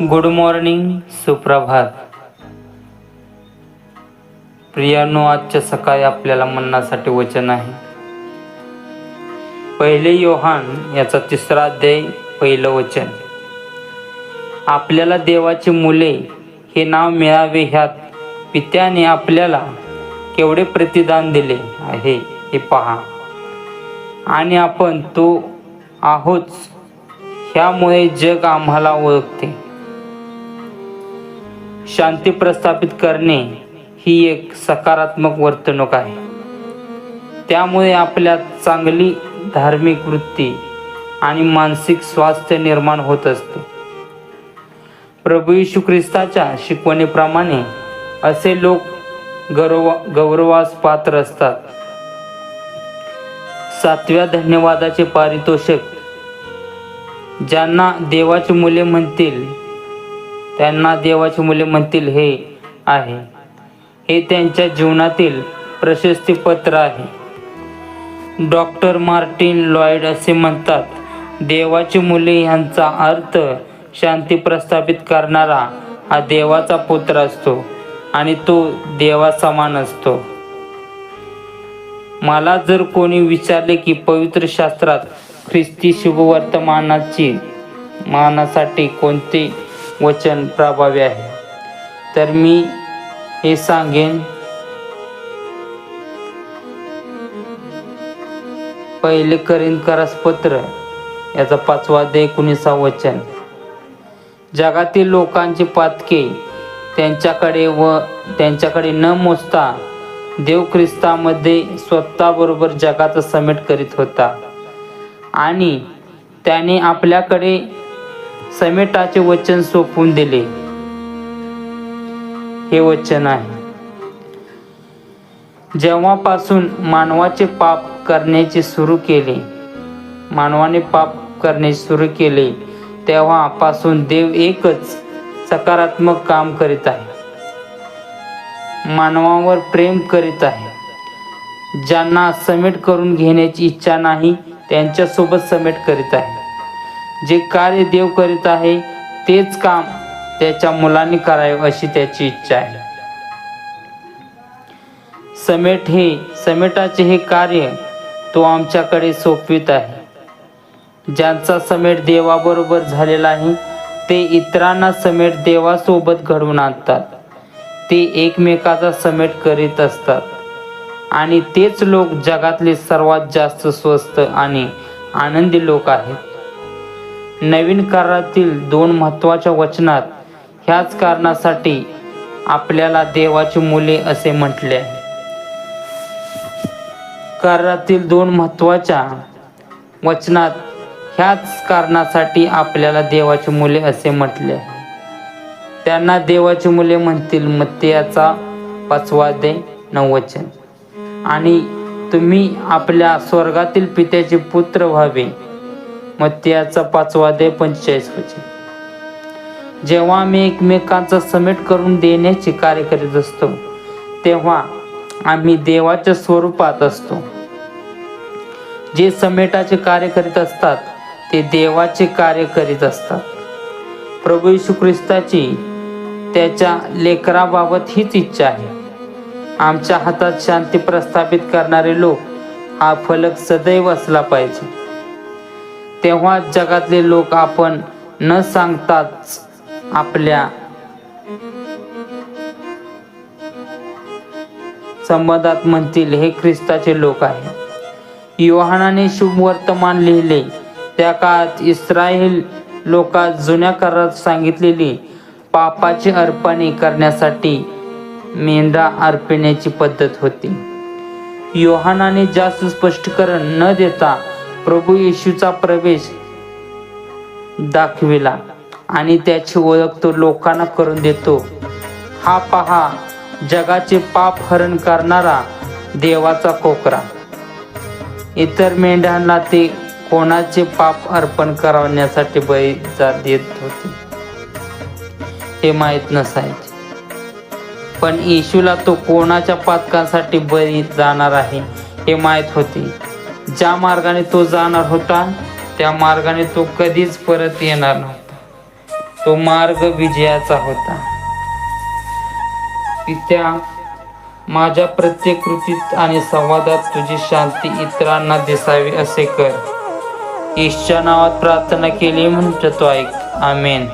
Good morning सुप्रभात. प्रियानो आजच्या सकाळी आपल्याला म्हणण्यासाठी वचन आहे. पहिले योहान याचा तिसरा अध्याय पहिलं वचन. आपल्याला देवाची मुले हे नाव मिळावे ह्यात पित्याने आपल्याला केवढे प्रतिदान दिले आहे हे पहा. आणि आपण तो आहोत ह्यामुळे जग आम्हाला ओळखते. शांती प्रस्थापित करणे ही एक सकारात्मक वर्तणूक आहे. त्यामुळे आपल्यात चांगली धार्मिक वृत्ती आणि मानसिक स्वास्थ्य निर्माण होत असते. प्रभू यशू ख्रिस्ताच्या शिकवणीप्रमाणे असे लोक गौरव गौरवास पात्र असतात. सातव्या धन्यवादाचे पारितोषिक ज्यांना देवाची मुले म्हणतील त्यांना देवाची मुले म्हणतील हे आहे. हे त्यांच्या जीवनातील प्रशस्तीपत्र आहे. डॉक्टर मार्टिन लॉयड असे म्हणतात देवाची मुले ह्यांचा अर्थ शांती प्रस्थापित करणारा हा देवाचा पुत्र असतो आणि तो देवा समान असतो. मला जर कोणी विचारले की पवित्र शास्त्रात ख्रिस्ती शुभवर्तमानाची मानासाठी कोणते वचन प्रभावी आहे. तर मी हे सांगेन. पहिले करीन पत्र याचा पाचवा दे एकोणीसा वचन. जगातील लोकांची पातके त्यांच्याकडे व त्यांच्याकडे न मोजता देव ख्रिस्तामध्ये स्वतःबरोबर जगाचा समेट करीत होता. आणि त्याने आपल्याकडे समेटाचे वचन सोपून दिले. हे वचन आहे. जेव्हापासून मानवाचे पाप करण्याचे सुरू केले मानवाने पाप करणे सुरू केले तेव्हापासून देव एकच सकारात्मक काम करीत आहे. मानवावर प्रेम करीत आहे. ज्यांना समेट करून घेण्याची इच्छा नाही त्यांच्यासोबत समेट करीत आहे. जे कार्य देव करीत आहे तेच काम त्याच्या मुलांनी करावे अशी त्याची इच्छा आहे. समेट हे समेटाचे हे कार्य तो आमच्याकडे सोपवित आहे. ज्यांचा समेट देवाबरोबर झालेला आहे ते इतरांना समेट देवासोबत घडवून आणतात. ते एकमेकाचा समेट करीत असतात. आणि तेच लोक जगातले सर्वात जास्त स्वस्त आणि आनंदी लोक आहेत. नवीन करारातील दोन महत्त्वाच्या वचनात ह्याच कारणासाठी आपल्याला देवाची मुले असे म्हटले. आहे करारातील दोन महत्त्वाच्या वचनात ह्याच कारणासाठी आपल्याला देवाची मुले असे म्हटले. त्यांना देवाची मुले म्हणतील मत्तियाचा पाचवा दे नववचन. आणि तुम्ही आपल्या स्वर्गातील पित्याचे पुत्र व्हावे. मत्तियाचा पाचवा दे पंचेचाळीस वचन जेव्हा आम्ही एकमेकांचा समेट करून देण्याचे कार्य करीत असतो तेव्हा आम्ही देवाच्या स्वरूपात असतो. जे समेटाचे कार्य करीत असतात ते देवाचे कार्य करीत असतात. प्रभू येशू ख्रिस्ताची त्याच्या लेकराबाबत हीच इच्छा आहे. आमच्या हातात शांती प्रस्थापित करणारे लोक हा फलक सदैव असला पाहिजे. तेव्हा जगातले लोक आपण न सांगताच आपल्या संबंधात म्हणतील हे ख्रिस्ताचे लोक आहे योहानाने शुभवर्तमान लिहिले. त्या काळात इस्रायल लोकात जुन्या करारात सांगितलेली पापाची अर्पणे करण्यासाठी मेंढा अर्पण्याची पद्धत होती. योहानाने जास्त स्पष्टीकरण न देता प्रभू येशूचा प्रवेश दाखविला आणि त्याची ओळख तो लोकांना करून देतो. हा पहा जगाचे पाप हरण करणारा देवाचा कोकरा. इतर मेंढ्यांना ते कोणाचे पाप अर्पण करवण्यासाठी बळी देत होते हे माहीत नसायचे. पण येशूला तो कोणाच्या पातकांसाठी बळी जाणार आहे हे माहीत होते. ज्या मार्गाने तो जाणार होता त्या मार्गाने तो कधीच परत येणार नव्हता. तो मार्ग विजयाचा होता. पित्या माझ्या प्रत्येक कृतीत आणि संवादात तुझी शांती इतरांना दिसावी असे कर. ईशच्या नावात प्रार्थना केली म्हणतो तो ऐक. आमेन.